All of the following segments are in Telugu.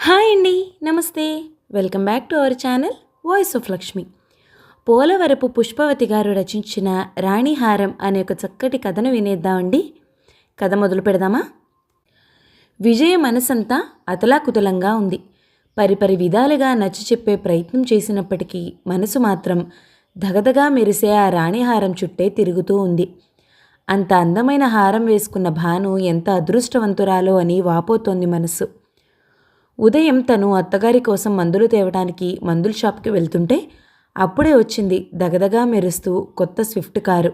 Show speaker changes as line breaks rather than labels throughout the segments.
హాయ్ అండి నమస్తే. Welcome back to our channel voice of Lakshmi. Polavarapu Pushpavathi గారు రచించిన రాణిహారం అనే ఒక చక్కటి కథను వినేద్దామండి. కథ మొదలు పెడదామా? విజయ మనసంతా అతలాకుతలంగా ఉంది. పరిపరి విధాలుగా నచ్చ చెప్పే ప్రయత్నం చేసినప్పటికీ మనసు మాత్రం దగదగా మెరిసే ఆ రాణిహారం చుట్టే తిరుగుతూ ఉంది. అంత అందమైన హారం వేసుకున్న భాను ఎంత అదృష్టవంతురాలో అని వాపోతోంది మనసు. ఉదయం తను అత్తగారి కోసం మందులు తేవడానికి మందుల షాప్కి వెళ్తుంటే అప్పుడే వచ్చింది దగదగా మెరుస్తూ కొత్త స్విఫ్ట్ కారు.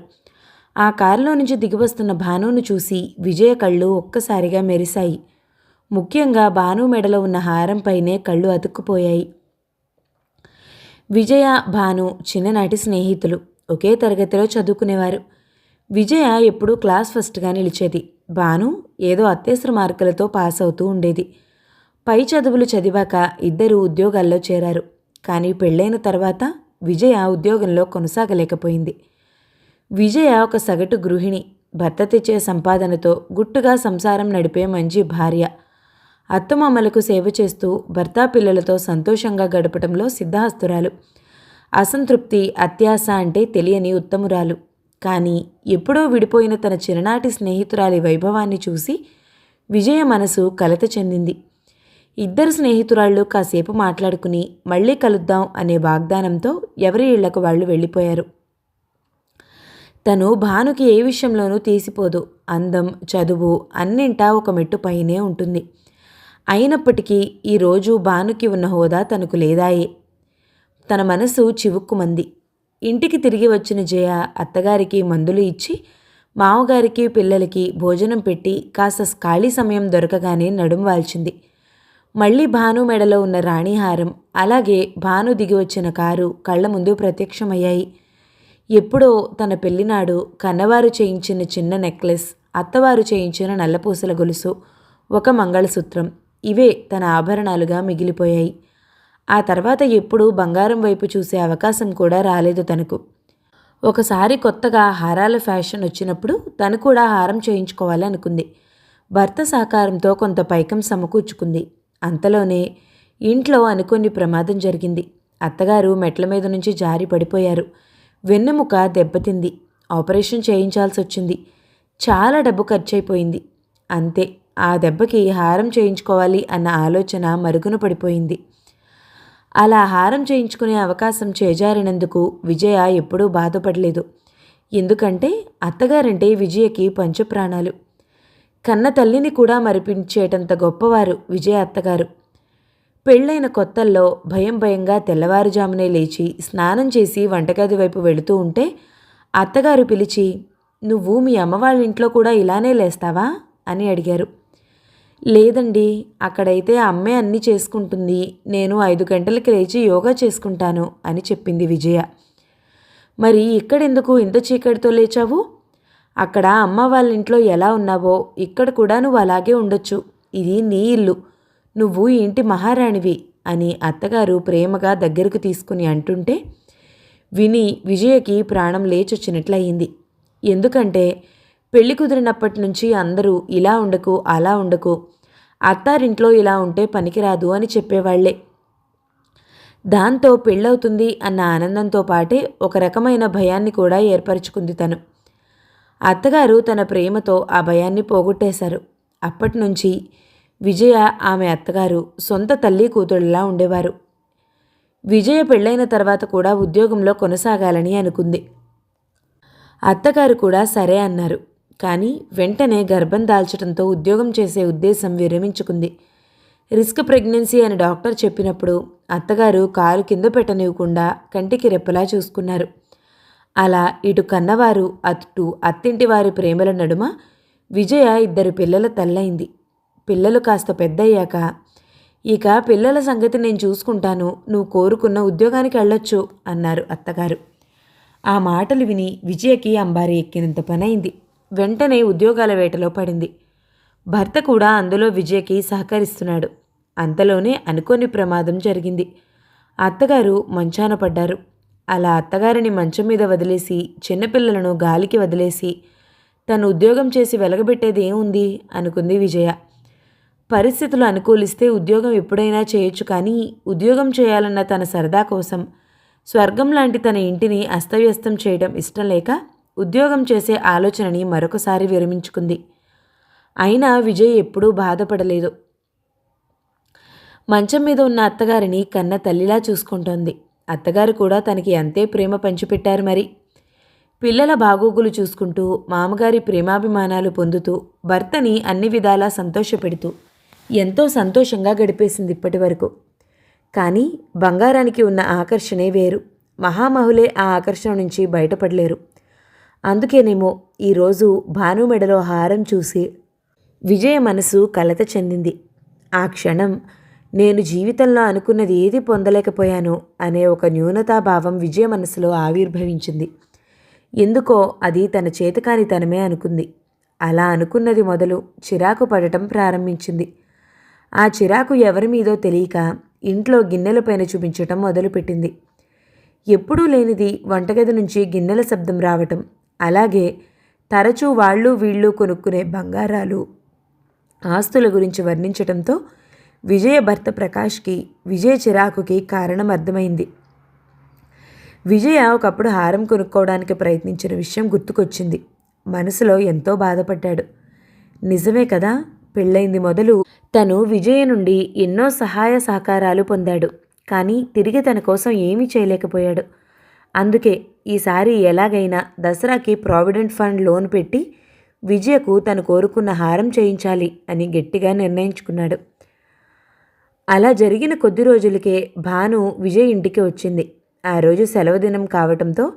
ఆ కారులో నుంచి దిగివస్తున్న భానును చూసి విజయ కళ్ళు ఒక్కసారిగా మెరిశాయి. ముఖ్యంగా భాను మెడలో ఉన్న హారంపైనే కళ్ళు అతుక్కుపోయాయి. విజయ భాను చిన్ననాటి స్నేహితులు. ఒకే తరగతిలో చదువుకునేవారు. విజయ ఎప్పుడూ క్లాస్ ఫస్ట్గా నిలిచేది. భాను ఏదో అత్యవసర మార్కులతో పాస్ అవుతూ ఉండేది. పై చదువులు చదివాక ఇద్దరు ఉద్యోగాల్లో చేరారు. కానీ పెళ్ళైన తర్వాత విజయ ఉద్యోగంలో కొనసాగలేకపోయింది. విజయ ఒక సగటు గృహిణి. భర్త తెచ్చే సంపాదనతో గుట్టుగా సంసారం నడిపే మంచి భార్య. అత్తమామలకు సేవ చేస్తూ భర్త పిల్లలతో సంతోషంగా గడపటంలో సిద్ధహస్తురాలు. అసంతృప్తి అత్యాస అంటే తెలియని ఉత్తమురాలు. కానీ ఎప్పుడో విడిపోయిన తన చిన్ననాటి స్నేహితురాలి వైభవాన్ని చూసి విజయ మనసు కలత చెందింది. ఇద్దరు స్నేహితురాళ్ళు కాసేపు మాట్లాడుకుని మళ్ళీ కలుద్దాం అనే వాగ్దానంతో ఎవరి ఇళ్ళకు వాళ్ళు వెళ్ళిపోయారు. తను భానుకి ఏ విషయంలోనూ తీసిపోదు. అందం చదువు అన్నింటా ఒక మెట్టు పైనే ఉంటుంది. అయినప్పటికీ ఈరోజు భానుకి ఉన్న హోదా తనకు లేదాయే. తన మనసు చివుక్కుమంది. ఇంటికి తిరిగి వచ్చిన జయ అత్తగారికి మందులు ఇచ్చి మామగారికి పిల్లలకి భోజనం పెట్టి కాస్త ఖాళీ సమయం దొరకగానే నడుం వాల్చింది. మళ్ళీ భాను మెడలో ఉన్న రాణిహారం అలాగే భాను దిగి వచ్చిన కారు కళ్ళ ముందు ప్రత్యక్షమయ్యాయి. ఎప్పుడో తన పెళ్ళినాడు కన్నవారు చేయించిన చిన్న నెక్లెస్ అత్తవారు చేయించిన నల్లపూసల గొలుసు ఒక మంగళసూత్రం ఇవే తన ఆభరణాలుగా మిగిలిపోయాయి. ఆ తర్వాత ఎప్పుడూ బంగారం వైపు చూసే అవకాశం కూడా రాలేదు తనకు. ఒకసారి కొత్తగా హారాల ఫ్యాషన్ వచ్చినప్పుడు తను కూడా హారం చేయించుకోవాలనుకుంది భర్త సహకారంతో కొంత పైకం సమకూర్చుకుంది. అంతలోనే ఇంట్లో అనుకోని ప్రమాదం జరిగింది. అత్తగారు మెట్ల మీద నుంచి జారి పడిపోయారు. వెన్నెముక దెబ్బతింది. ఆపరేషన్ చేయించాల్సి వచ్చింది చాలా డబ్బు ఖర్చయిపోయింది అంతే ఆ దెబ్బకి హారం చేయించుకోవాలి అన్న ఆలోచన మరుగున పడిపోయింది. అలా హారం చేయించుకునే అవకాశం చేజారినందుకు విజయ ఎప్పుడూ బాధపడలేదు. ఎందుకంటే అత్తగారంటే విజయకి పంచప్రాణాలు. కన్న తల్లిని కూడా మరిపించేటంత గొప్పవారు విజయ అత్తగారు. పెళ్ళైన కొత్తల్లో భయం భయంగా తెల్లవారుజామునే లేచి స్నానం చేసి వంటగది వైపు వెళుతూ ఉంటే అత్తగారు పిలిచి నువ్వు మీ అమ్మ వాళ్ళ ఇంట్లో కూడా ఇలానే లేస్తావా? అని అడిగారు. లేదండి అక్కడైతే అమ్మే అన్నీ చేసుకుంటుంది. నేను ఐదు గంటలకి లేచి యోగా చేసుకుంటాను అని చెప్పింది విజయ. మరి ఇక్కడెందుకు ఇంత చీకటితో లేచావు? అక్కడ అమ్మ వాళ్ళ ఇంట్లో ఎలా ఉన్నావో ఇక్కడ కూడా నువ్వు అలాగే ఉండొచ్చు. ఇది నీ ఇల్లు. నువ్వు ఇంటి మహారాణివి అని అత్తగారు ప్రేమగా దగ్గరకు తీసుకుని అంటుంటే విని విజయకి ప్రాణం లేచొచ్చినట్లయింది. ఎందుకంటే పెళ్ళి కుదిరినప్పటి నుంచి అందరూ ఇలా ఉండకు అలా ఉండకు అత్తారింట్లో ఇలా ఉంటే పనికిరాదు అని చెప్పేవాళ్ళే. దాంతో పెళ్ళవుతుంది అన్న ఆనందంతో పాటే ఒక రకమైన భయాన్ని కూడా ఏర్పరచుకుంది తను. అత్తగారు తన ప్రేమతో ఆ భయాన్ని పోగొట్టేశారు. అప్పటి నుంచి విజయ ఆమె అత్తగారు సొంత తల్లి కూతుళ్ళలా ఉండేవారు. విజయ పెళ్ళైన తర్వాత కూడా ఉద్యోగంలో కొనసాగాలని అనుకుంది. అత్తగారు కూడా సరే అన్నారు. కానీ వెంటనే గర్భం దాల్చడంతో ఉద్యోగం చేసే ఉద్దేశం విరమించుకుంది. రిస్క్ ప్రెగ్నెన్సీ అని డాక్టర్ చెప్పినప్పుడు అత్తగారు కాలు కింద పెట్టనివ్వకుండా కంటికి రెప్పలా చూసుకున్నారు. అలా ఇటు కన్నవారు అటు అత్తింటి వారి ప్రేమల నడుమ విజయ ఇద్దరు పిల్లల తల్లైంది. పిల్లలు కాస్త పెద్దయ్యాక ఇక పిల్లల సంగతి నేను చూసుకుంటాను నువ్వు కోరుకున్న ఉద్యోగానికి వెళ్ళొచ్చు అన్నారు అత్తగారు. ఆ మాటలు విని విజయకి అంబారి ఎక్కినంత పనైంది. వెంటనే ఉద్యోగాల వేటలో పడింది. భర్త కూడా అందులో విజయకి సహకరిస్తున్నాడు. అంతలోనే అనుకోని ప్రమాదం జరిగింది. అత్తగారు మంచాన పడ్డారు. అలా అత్తగారిని మంచం మీద వదిలేసి చిన్నపిల్లలను గాలికి వదిలేసి తను ఉద్యోగం చేసి వెలగబెట్టేది ఏముంది? అనుకుంది విజయ. పరిస్థితులు అనుకూలిస్తే ఉద్యోగం ఎప్పుడైనా చేయొచ్చు కానీ ఉద్యోగం చేయాలన్న తన సరదా కోసం స్వర్గం లాంటి తన ఇంటిని అస్తవ్యస్తం చేయడం ఇష్టం లేక ఉద్యోగం చేసే ఆలోచనని మరొకసారి విరమించుకుంది. అయినా విజయ్ ఎప్పుడూ బాధపడలేదు. మంచం మీద ఉన్న అత్తగారిని కన్న తల్లిలా చూసుకుంటోంది. అత్తగారు కూడా తనకి అంతే ప్రేమ పంచిపెట్టారు మరి. పిల్లల బాగోగులు చూసుకుంటూ మామగారి ప్రేమాభిమానాలు పొందుతూ భర్తని అన్ని విధాలా సంతోషపెడుతూ ఎంతో సంతోషంగా గడిపేసింది ఇప్పటి వరకు. కానీ బంగారానికి ఉన్న ఆకర్షణే వేరు. మహామహులే ఆ ఆకర్షణ నుంచి బయటపడలేరు. అందుకేనేమో ఈరోజు భాను మెడలో హారం చూసి విజయ మనసు కలత చెందింది. ఆ క్షణం నేను జీవితంలో అనుకున్నది ఏది పొందలేకపోయాను అనే ఒక న్యూనతాభావం విజయ మనసులో ఆవిర్భవించింది. ఎందుకో అది తన చేతకానితనమే అనుకుంది. అలా అనుకున్నది మొదలు చిరాకు పడటం ప్రారంభించింది. ఆ చిరాకు ఎవరి మీదో తెలియక ఇంట్లో గిన్నెలపైన చూపించటం మొదలుపెట్టింది. ఎప్పుడూ లేనిది వంటగది నుంచి గిన్నెల శబ్దం రావటం అలాగే తరచూ వాళ్ళు వీళ్ళు కొనుక్కునే బంగారాలు ఆస్తుల గురించి వర్ణించటంతో విజయ భర్త ప్రకాష్కి విజయ చిరాకుకి కారణం అర్థమైంది. విజయ ఒకప్పుడు హారం కొనుక్కోవడానికి ప్రయత్నించిన విషయం గుర్తుకొచ్చింది. మనసులో ఎంతో బాధపడ్డాడు. నిజమే కదా పెళ్ళైంది మొదలు తను విజయ నుండి ఎన్నో సహాయ సహకారాలు పొందాడు. కానీ తిరిగి తన కోసం ఏమీ చేయలేకపోయాడు. అందుకే ఈసారి ఎలాగైనా దసరాకి ప్రావిడెంట్ ఫండ్ లోన్ పెట్టి విజయకు తను కోరుకున్న హారం చేయించాలి అని గట్టిగా నిర్ణయించుకున్నాడు. అలా జరిగిన కొద్ది రోజులకే భాను విజయ్ ఇంటికి వచ్చింది. ఆ రోజు సెలవు దినం కావటంతో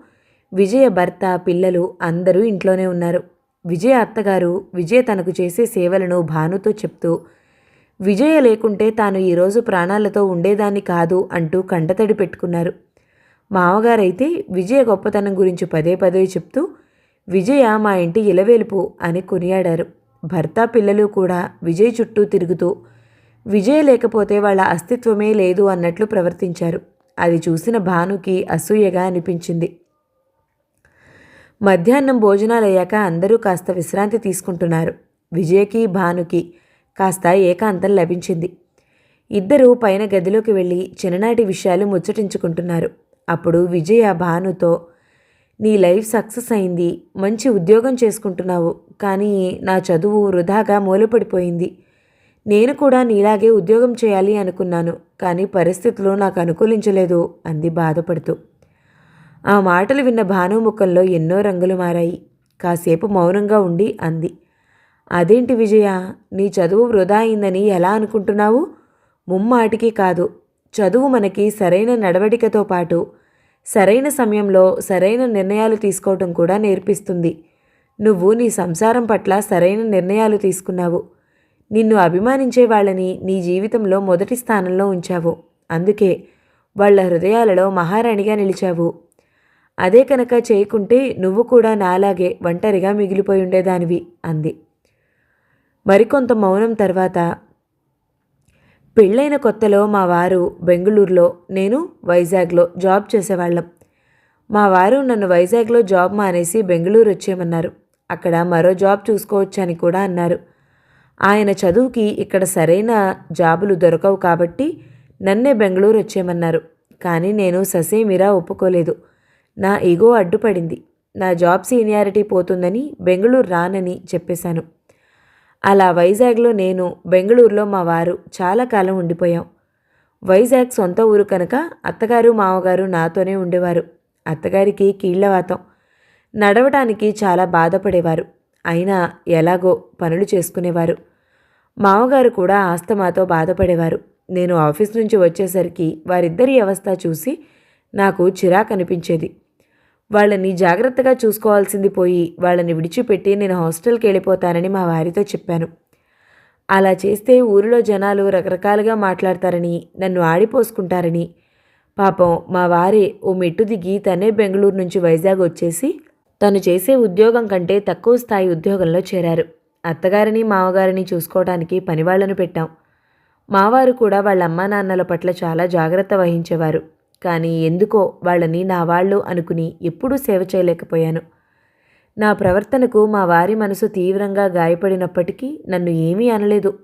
విజయ భర్త పిల్లలు అందరూ ఇంట్లోనే ఉన్నారు. విజయ అత్తగారు విజయ తనకు చేసే సేవలను భానుతో చెప్తూ విజయ లేకుంటే తాను ఈరోజు ప్రాణాలతో ఉండేదాన్ని కాదు అంటూ కంటతడి పెట్టుకున్నారు. మామగారైతే విజయ గొప్పతనం గురించి పదే పదే చెప్తూ విజయ మా ఇంటి ఇలవేలుపు అని కొనియాడారు. భర్త పిల్లలు కూడా విజయ్ చుట్టూ తిరుగుతూ విజయ లేకపోతే వాళ్ళ అస్తిత్వమే లేదు అన్నట్లు ప్రవర్తించారు. అది చూసిన భానుకి అసూయగా అనిపించింది. మధ్యాహ్నం భోజనాలయ్యాక అందరూ కాస్త విశ్రాంతి తీసుకుంటున్నారు. విజయకి భానుకి కాస్త ఏకాంతం లభించింది. ఇద్దరూ పైన గదిలోకి వెళ్ళి చిన్ననాటి విషయాలు ముచ్చటించుకుంటున్నారు. అప్పుడు విజయ భానుతో నీ లైఫ్ సక్సెస్ అయింది మంచి ఉద్యోగం చేసుకుంటున్నావు కానీ నా చదువు వృధాగా మూలపడిపోయింది. నేను కూడా నీలాగే ఉద్యోగం చేయాలి అనుకున్నాను కానీ పరిస్థితులు నాకు అనుకూలించలేదు అంది బాధపడుతూ. ఆ మాటలు విన్న భాను ముఖంలో ఎన్నో రంగులు మారాయి. కాసేపు మౌనంగా ఉండి అంది అదేంటి విజయ నీ చదువు వృధా అయిందని ఎలా అనుకుంటున్నావు? ముమ్మాటికి కాదు చదువు మనకి సరైన నడవడికతో పాటు సరైన సమయంలో సరైన నిర్ణయాలు తీసుకోవటం కూడా నేర్పిస్తుంది. నువ్వు నీ సంసారం పట్ల సరైన నిర్ణయాలు తీసుకున్నావు. నిన్ను అభిమానించే వాళ్ళని నీ జీవితంలో మొదటి స్థానంలో ఉంచావు. అందుకే వాళ్ళ హృదయాలలో మహారాణిగా నిలిచావు. అదే కనుక చేయకుంటే నువ్వు కూడా నాలాగే ఒంటరిగా మిగిలిపోయి ఉండేదానివి అంది. మరికొంత మౌనం తర్వాత పెళ్ళైన కొత్తలో మా వారు బెంగళూరులో నేను వైజాగ్లో జాబ్ చేసేవాళ్ళం. మా వారు నన్ను వైజాగ్లో జాబ్ మానేసి బెంగళూరు వచ్చేయమన్నారు. అక్కడ మరో జాబ్ చూసుకోవచ్చని కూడా అన్నారు. ఆయన చదువుకి ఇక్కడ సరైన జాబులు దొరకవు కాబట్టి నన్నే బెంగళూరు వచ్చేయమన్నారు. కానీ నేను ససేమిరా ఒప్పుకోలేదు. నా ఈగో అడ్డుపడింది. నా జాబ్ సీనియారిటీ పోతుందని బెంగళూరు రానని చెప్పేశాను. అలా వైజాగ్లో నేను బెంగళూరులో మా వారు చాలా కాలం ఉండిపోయాం. వైజాగ్ సొంత ఊరు కనుక అత్తగారు మామగారు నాతోనే ఉండేవారు. అత్తగారికి కీళ్ళవాతం. నడవటానికి చాలా బాధపడేవారు. అయినా ఎలాగో పనులు చేసుకునేవారు. మామగారు కూడా ఆస్తమాతో బాధపడేవారు. నేను ఆఫీస్ నుంచి వచ్చేసరికి వారిద్దరి అవస్థ చూసి నాకు చిరాకు అనిపించేది. వాళ్ళని జాగ్రత్తగా చూసుకోవాల్సింది పోయి వాళ్ళని విడిచిపెట్టి నేను హాస్టల్కి వెళ్ళిపోతానని మా వారితో చెప్పాను. అలా చేస్తే ఊరిలో జనాలు రకరకాలుగా మాట్లాడతారని నన్ను ఆడిపోసుకుంటారని. పాపం మా వారే ఓ మెట్టు దిగి తనే బెంగళూరు నుంచి వైజాగ్ వచ్చేసి తను చేసే ఉద్యోగం కంటే తక్కువ స్థాయి ఉద్యోగంలో చేరారు. అత్తగారిని మామగారిని చూసుకోవడానికి పనివాళ్ళను పెట్టాం. మావారు కూడా వాళ్ళ అమ్మా నాన్నల పట్ల చాలా జాగ్రత్త వహించేవారు. కానీ ఎందుకో వాళ్ళని నా వాళ్ళు అనుకుని ఎప్పుడూ సేవ చేయలేకపోయాను. నా ప్రవర్తనకు మా వారి మనసు తీవ్రంగా గాయపడినప్పటికీ నన్ను ఏమీ అనలేదు.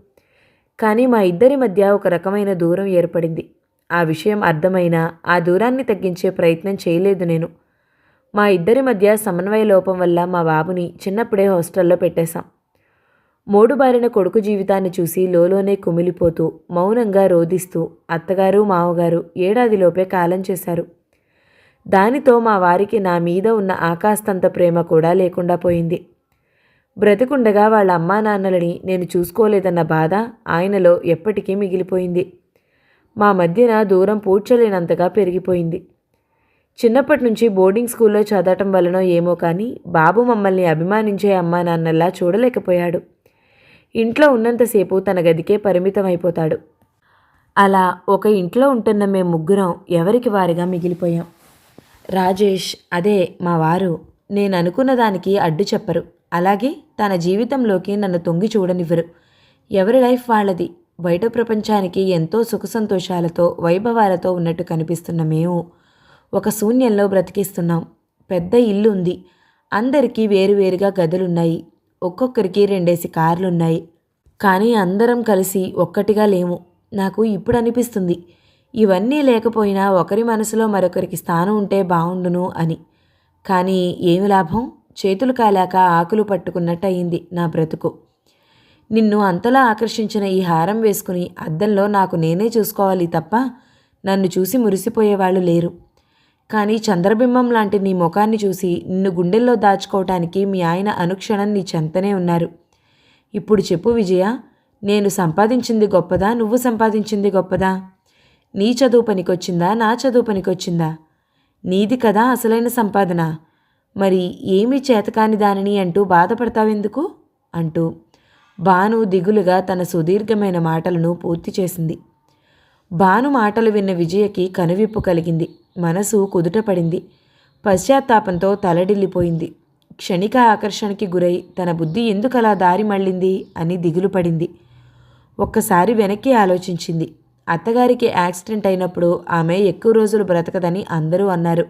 కానీ మా ఇద్దరి మధ్య ఒక రకమైన దూరం ఏర్పడింది. ఆ విషయం అర్థమైనా ఆ దూరాన్ని తగ్గించే ప్రయత్నం చేయలేదు నేను. మా ఇద్దరి మధ్య సమన్వయ లోపం వల్ల మా బాబుని చిన్నప్పుడే హాస్టల్లో పెట్టేశాం. మూడు బారిన కొడుకు జీవితాన్ని చూసి లోలోనే కుమిలిపోతూ మౌనంగా రోధిస్తూ అత్తగారు మావగారు ఏడాదిలోపే కాలం చేశారు. దానితో మా వారికి నా మీద ఉన్న ఆకాశంత ప్రేమ కూడా లేకుండా పోయింది. బ్రతికుండగా వాళ్ళ అమ్మా నాన్నలని నేను చూసుకోలేదన్న బాధ ఆయనలో ఎప్పటికీ మిగిలిపోయింది. మా మధ్యన దూరం పూడ్చలేనంతగా పెరిగిపోయింది. చిన్నప్పటి నుంచి బోర్డింగ్ స్కూల్లో చదవటం వలనో ఏమో కానీ బాబు మమ్మల్ని అభిమానించే అమ్మా నాన్నలా చూడలేకపోయాడు. ఇంట్లో ఉన్నంతసేపు తన గదికే పరిమితం అయిపోతాడు అలా ఒక ఇంట్లో ఉంటున్న మేము ముగ్గురం ఎవరికి వారిగా మిగిలిపోయాం. రాజేష్ అదే మా వారు నేను అనుకున్న దానికి అడ్డు చెప్పరు. అలాగే తన జీవితంలోకి నన్ను తొంగి చూడనివ్వరు. ఎవరి లైఫ్ వాళ్ళది? బయట ప్రపంచానికి ఎంతో సుఖ సంతోషాలతో వైభవాలతో ఉన్నట్టు కనిపిస్తున్న మేము ఒక శూన్యంలో బ్రతికిస్తున్నాం. పెద్ద ఇల్లు ఉంది అందరికీ వేరువేరుగా గదులున్నాయి. ఒక్కొక్కరికి రెండేసి కార్లున్నాయి. కానీ అందరం కలిసి ఒక్కటిగా లేము. నాకు ఇప్పుడు అనిపిస్తుంది ఇవన్నీ లేకపోయినా ఒకరి మనసులో మరొకరికి స్థానం ఉంటే బాగుండును అని. కానీ ఏమి లాభం? చేతులు కాలాక ఆకులు పట్టుకున్నట్టు అయింది నా బ్రతుకు. నిన్ను అంతలా ఆకర్షించిన ఈ హారం వేసుకుని అద్దంలో నాకు నేనే చూసుకోవాలి తప్ప నన్ను చూసి మురిసిపోయేవాళ్ళు లేరు. కానీ చంద్రబింబం లాంటి నీ ముఖాన్ని చూసి నిన్ను గుండెల్లో దాచుకోవటానికి మీ ఆయన అనుక్షణం నీ చెంతనే ఉన్నారు. ఇప్పుడు చెప్పు విజయ నేను సంపాదించింది గొప్పదా? నువ్వు సంపాదించింది గొప్పదా? నీ చదువు పనికొచ్చిందా? నా చదువు పనికొచ్చిందా? నీది కదా అసలైన సంపాదన. మరి ఏమీ చేతకాని దానిని అంటూ బాధపడతావెందుకు అంటూ భాను దిగులుగా తన సుదీర్ఘమైన మాటలను పూర్తి చేసింది. భాను మాటలు విన్న విజయకి కనువిప్పు కలిగింది. మనసు కుదుటపడింది పశ్చాత్తాపంతో తలడిల్లిపోయింది. క్షణిక ఆకర్షణకి గురై తన బుద్ధి ఎందుకలా దారి మళ్ళింది అని దిగులు పడింది. ఒక్కసారి వెనక్కి ఆలోచించింది. అత్తగారికి యాక్సిడెంట్ అయినప్పుడు ఆమె ఎక్కువ రోజులు బ్రతకదని అందరూ అన్నారు.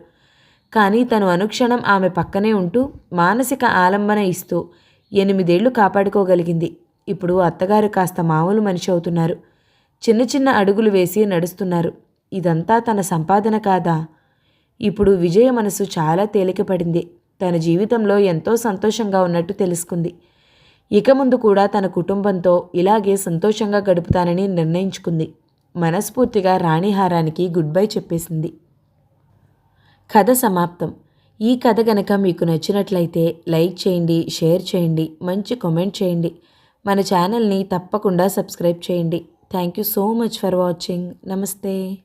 కానీ తను అనుక్షణం ఆమె పక్కనే ఉంటూ మానసిక ఆలంబన ఇస్తూ ఎనిమిదేళ్ళు కాపాడుకోగలిగింది. ఇప్పుడు అత్తగారు కాస్త మామూలు మనిషి అవుతున్నారు. చిన్న చిన్న అడుగులు వేసి నడుస్తున్నారు. ఇదంతా తన సంపాదన కాదా? ఇప్పుడు విజయ మనసు చాలా తేలికపడింది. తన జీవితంలో ఎంతో సంతోషంగా ఉన్నట్టు తెలుసుకుంది. ఇక ముందు కూడా తన కుటుంబంతో ఇలాగే సంతోషంగా గడుపుతానని నిర్ణయించుకుంది. మనస్ఫూర్తిగా రాణిహారానికి గుడ్ బై చెప్పేసింది. కథ సమాప్తం. ఈ కథ గనక మీకు నచ్చినట్లయితే లైక్ చేయండి షేర్ చేయండి మంచి కామెంట్ చేయండి. మన ఛానల్ని తప్పకుండా సబ్స్క్రైబ్ చేయండి. Thank you so much for watching. నమస్తే.